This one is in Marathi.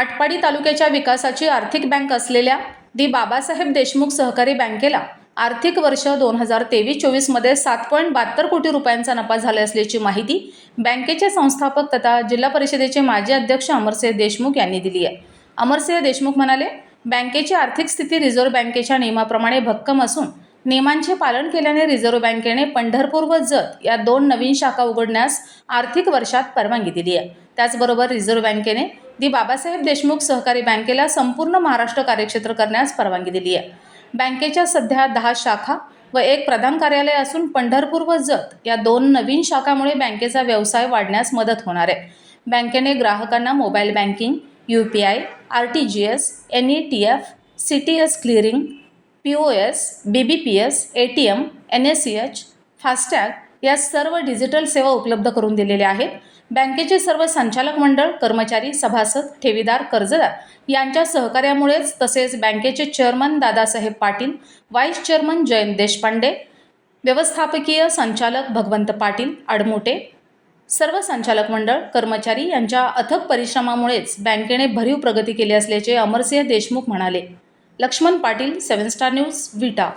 आटपाडी तालुक्याच्या विकासाची आर्थिक बँक असलेल्या दी बाबासाहेब देशमुख सहकारी बँकेला आर्थिक वर्ष दोन हजार तेवीस चोवीसमध्ये सात पॉईंट बहात्तर कोटी रुपयांचा नफा झाला असल्याची माहिती बँकेचे संस्थापक तथा जिल्हा परिषदेचे माजी अध्यक्ष अमरसिंह देशमुख यांनी दिली आहे. अमरसिंह देशमुख म्हणाले बँकेची आर्थिक स्थिती रिझर्व्ह बँकेच्या नियमाप्रमाणे भक्कम असून नियमांचे पालन केल्याने रिझर्व्ह बँकेने पंढरपूर व जत या दोन नवीन शाखा उघडण्यास आर्थिक वर्षात परवानगी दिली आहे. त्याचबरोबर रिझर्व्ह बँकेने दी बाबासाहेब देशमुख सहकारी बँकेला संपूर्ण महाराष्ट्र कार्यक्षेत्र करण्यास परवानगी दिली आहे. बँकेच्या सध्या दहा शाखा व एक प्रधान कार्यालय असून पंढरपूर व जत या दोन नवीन शाखामुळे बँकेचा व्यवसाय वाढण्यास मदत होणार आहे. बँकेने ग्राहकांना mobile banking U P I R T G S N E F T C T S clearing P O S B B P S A T M N S C H fastag या सर्व डिजिटल सेवा उपलब्ध करून दिलेल्या आहेत. बँकेचे सर्व संचालक मंडळ कर्मचारी सभासद ठेवीदार कर्जदार यांच्या सहकार्यामुळेच तसेच बँकेचे chairman Dadasaheb Patil vice chairman Jayant Deshpande व्यवस्थापकीय संचालक भगवंत पाटील आडमोटे सर्व संचालक मंडळ कर्मचारी यांच्या अथक परिश्रमामुळेच बँकेने भरीव प्रगती केली असल्याचे अमरसिंह देशमुख म्हणाले. Laxman Patil seven star news Vita.